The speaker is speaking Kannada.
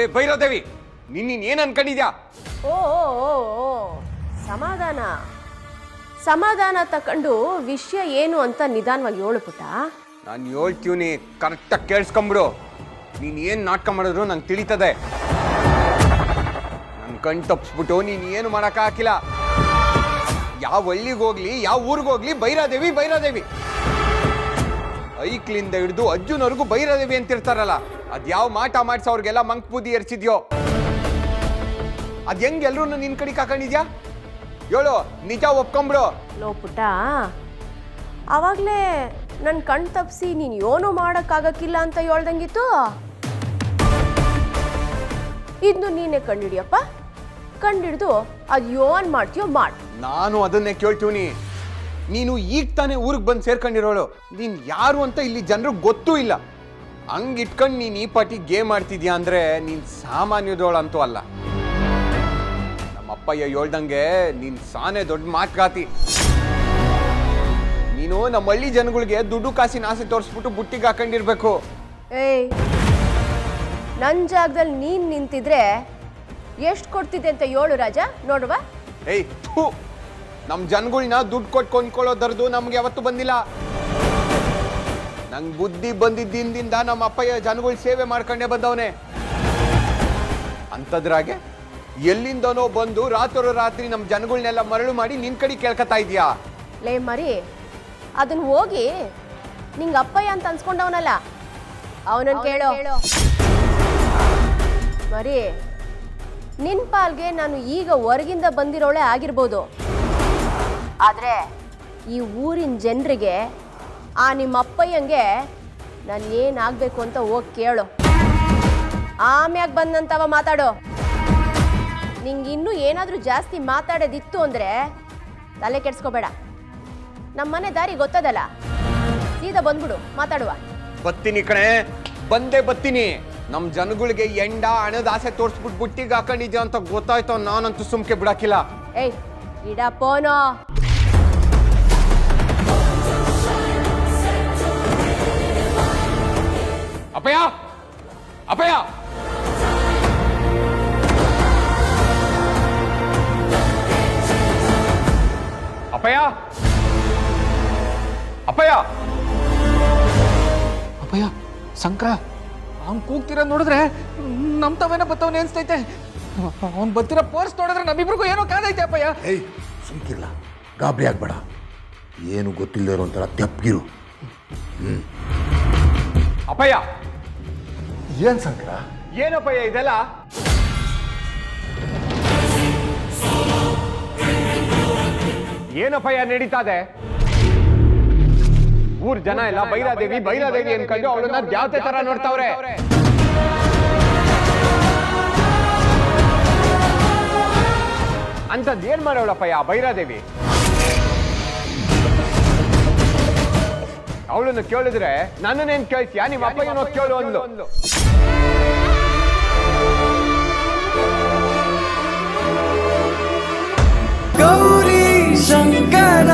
ಏ ಭೈರದೇವಿ ನಿನ್ನ ಏನು ಅನ್ಕೊಂಡಿದ್ಯಾ? ಓ ಓ, ಓ, ಓ ಸಮಾಧಾನ. ಸಮಾಧಾನ ತಕೊಂಡು ವಿಷಯ ಏನು ಅಂತ ನಿಧಾನವಾಗಿ ಹೇಳು ಪುಟ್ಟ? ನಾನು ಕರೆಕ್ಟ್ ಕರೆಕ್ಟಾಗಿ ಕೇಳಿಸ್ಕೊಂಬಿಡು. ನೀನ್ ಏನ್ ನಾಟಕ ಮಾಡಿದ್ರು ನಂಗೆ ತಿಳಿತದೆ. ನನ್ ಕಣ್ ತಪ್ಪಿಸ್ಬಿಟ್ಟು ನೀನ್ ಏನು ಮಾಡಕ್ ಹಾಕಿಲ್ಲ. ಯಾವ ಹಳ್ಳಿಗೆ ಹೋಗ್ಲಿ ಯಾವ ಊರಿಗೆ ಹೋಗ್ಲಿ ಬೈರಾದೇವಿ ಬೈರಾದೇವಿ ಐಕ್ಲಿಂದ ಹಿಡಿದು ಅಜ್ಜುನವರೆಗೂ ಬೈರಾದೇವಿ ಅಂತಿರ್ತಾರಲ್ಲ. ಅದ್ ಯಾವ ಮಾಟ ಮಾಡಿಸ ಅವ್ರಿಗೆಲ್ಲ ಮಂಕ್ ಬೂದಿ ಎರ್ಚಿದ್ಯೋ ಅದ್ ಹೆಂಗ್ ಎಲ್ರು ನಿನ್ ಕಡೆ ಕಾಕೊಂಡಿದ್ಯಾ? ಹೇಳು ನಿಜ ಒಪ್ಕೊಂಬಿಡು. ಲೋ ಪುಟ್ಟ ಅವಾಗ್ಲೇ ನನ್ನ ಕಣ್ ತಪ್ಪಿಸಿ ನೀನು ಏನೂ ಮಾಡೋಕ್ಕಾಗಕ್ಕಿಲ್ಲ ಅಂತ ಹೇಳ್ದಂಗಿತ್ತು? ಇದ್ನು ನೀನೇ ಕಂಡಿಡಿಯಪ್ಪ? ಕಂಡಿಡ್ದು ಅದು ಯೋನ್ ಮಾಡ್ತೀಯೋ ಮಾಡ್. ನಾನು ಅದನ್ನೇ ಕೇಳ್ತೀವಿ ನೀನು ಈಗ ತಾನೇ ಊರಿಗೆ ಬಂದು ಸೇರ್ಕೊಂಡಿರೋಳು. ನೀನ್ ಯಾರು ಅಂತ ಇಲ್ಲಿ ಜನರಿಗೆ ಗೊತ್ತೂ ಇಲ್ಲ. ಹಂಗ್ ಇಟ್ಕೊಂಡು ನೀನ್ ಈ ಪಾಟಿ ಗೇಮ್ ಆಡ್ತಿದ್ಯಾ ಅಂದರೆ ನೀನು ಸಾಮಾನ್ಯದೋಳಂತೂ ಅಲ್ಲ. ನಮ್ಮಪ್ಪಯ್ಯ ಹೇಳ್ದಂಗೆ ನೀನು ಸಾನೆ ದೊಡ್ಡ ಮಾತುಗಾತಿ. ನೀನು ನಮ್ಮ ಹಳ್ಳಿ ಜನಗಳಿಗೆ ದುಡ್ಡು ಕಾಸಿನ ಆಸೆ ತೋರಿಸ್ಬಿಟ್ಟು ಬುಟ್ಟಿಗೆ ಹಾಕೊಂಡಿರ್ಬೇಕು. ಏಯ್ ನನ್ನ ಜಾಗದಲ್ಲಿ ನೀನು ನಿಂತಿದ್ರೆ ಎಷ್ಟು ಕೊಡ್ತಿದ್ದೆ ಅಂತ ಹೇಳು ರಾಜ ನೋಡುವ? ಏಯ್ ಹೂ ನಮ್ಮ ಜನಗಳನ್ನ ದುಡ್ಡು ಕೊಟ್ಟು ಕೊಂಡ್ಕೊಳ್ಳೋದರ್ದು ನಮ್ಗೆ ಯಾವತ್ತೂ ಬಂದಿಲ್ಲ. ನಂಗೆ ಬುದ್ಧಿ ಬಂದಿದ್ದಿಂದ ನಮ್ಮ ಅಪ್ಪಯ್ಯ ಜನಗಳು ಸೇವೆ ಮಾಡ್ಕೊಂಡೇ ಬಂದವನೆ. ಅಂಥದ್ರಾಗೆ ಎಲ್ಲಿಂದನೋ ಬಂದು ರಾತ್ರೋ ರಾತ್ರಿ ನಮ್ಮ ಜನಗಳನ್ನೆಲ್ಲ ಮರಳು ಮಾಡಿ ನಿನ್ ಕಡೆ ಕೇಳ್ಕೊತಾ ಇದೀಯಾ? ಲೇ ಮರಿ ಅದನ್ನ ಹೋಗಿ ನಿಂಗೆ ಅಪ್ಪಯ್ಯ ಅಂತ ಅನ್ಸ್ಕೊಂಡವನಲ್ಲ ಅವನನ್ನು ಕೇಳೋ. ಮರಿ ನಿನ್ ಪಾಲ್ಗೆ ನಾನು ಈಗ ಹೊರಗಿಂದ ಬಂದಿರೋಳೆ ಆಗಿರ್ಬೋದು. ಆದ್ರೆ ಈ ಊರಿನ ಜನರಿಗೆ ಆ ನಿಮ್ಮ ಅಪ್ಪಯ್ಯಂಗೆ ನಾನು ಏನಾಗಬೇಕು ಅಂತ ಹೋಗಿ ಕೇಳು. ಆಮ್ಯಾಗ ಬಂದಂತವ ಮಾತಾಡೋ. ನಿಂಗೆ ಇನ್ನೂ ಏನಾದರೂ ಜಾಸ್ತಿ ಮಾತಾಡೋದಿತ್ತು ಅಂದರೆ ತಲೆ ಕೆಡಿಸ್ಕೋಬೇಡ. ನಮ್ಮ ಮನೆ ದಾರಿ ಗೊತ್ತದಲ್ಲ? ಸೀದಾ ಬಂದ್ಬಿಡು ಮಾತಾಡುವ. ಬತ್ತೀನಿ ಕಣೆ ಬಂದೆ ಬತ್ತೀನಿ. ನಮ್ಮ ಜನಗಳಿಗೆ ಎಂಡ ಹಣದ ಆಸೆ ತೋರಿಸ್ಬಿಟ್ಟು ಬುಟ್ಟಿಗೆ ಹಾಕೊಂಡಿದ್ಯಾ ಅಂತ ಗೊತ್ತಾಯ್ತು ನಾನಂತೂ ಸುಮ್ಕೆ ಬಿಡಾಕಿಲ್ಲ. ಏಯ್ ಇಡ ಪೋನೋ. ಅಪ್ಪಯ್ಯ? ಅಪ್ಪಯ್ಯ? ಅಪ್ಪಯ್ಯ? ಅಪ್ಪಯ್ಯ? ಅವ್ನು ಕೂಗ್ತಿರೋದು ನೋಡಿದ್ರೆ ನಮ್ ತವೇನ ಬತ್ತವನೇ ಅನ್ಸ್ತೈತೆ. ಅವ್ನು ಬತ್ತಿರೋ ಪರ್ಸ್ ನೋಡಿದ್ರೆ ನಮ್ಮಿಬ್ರಿಗೂ ಏನೋ ಕಾದೈತೆ ಅಪ್ಪಯ್ಯ. ಏಯ್ ಸುಮ್ಕಿರ್ಲ. ಗಾಬರಿ ಆಗ್ಬೇಡ. ಏನು ಗೊತ್ತಿಲ್ಲದೆ ಒಂಥರ ತೆಪ್ಪಗಿರು ಅಪ್ಪಯ್ಯ ಏನ್ ಶಂಕರ ಏನಪ್ಪಯ್ಯ ಇದೆಲ್ಲ? ಏನಪ್ಪಯ್ಯ ನಡೀತಾದೆ? ಊರ್ ಜನ ಎಲ್ಲ ಬೈರಾದೇವಿ ಬೈರಾದೇವಿ ಅನ್ಕೊಂಡು ಅವಳನ್ನ ಜಾತೆ ತರ ನೋಡ್ತಾವ್ರೆ. ಅಂತದ್ ಏನ್ ಆ ಬೈರಾದೇವಿ ಅವಳನ್ನು ಕೇಳಿದ್ರೆ ನನ್ನನ್ನೇನ್ ಕೇಳ್ತೀಯ? ನಿಮ್ಮ ಅಪ್ಪಯ್ಯನೋ ಕೇಳು ಅಂದ್ಲು. ಗೌರಿ ಶಂಕರ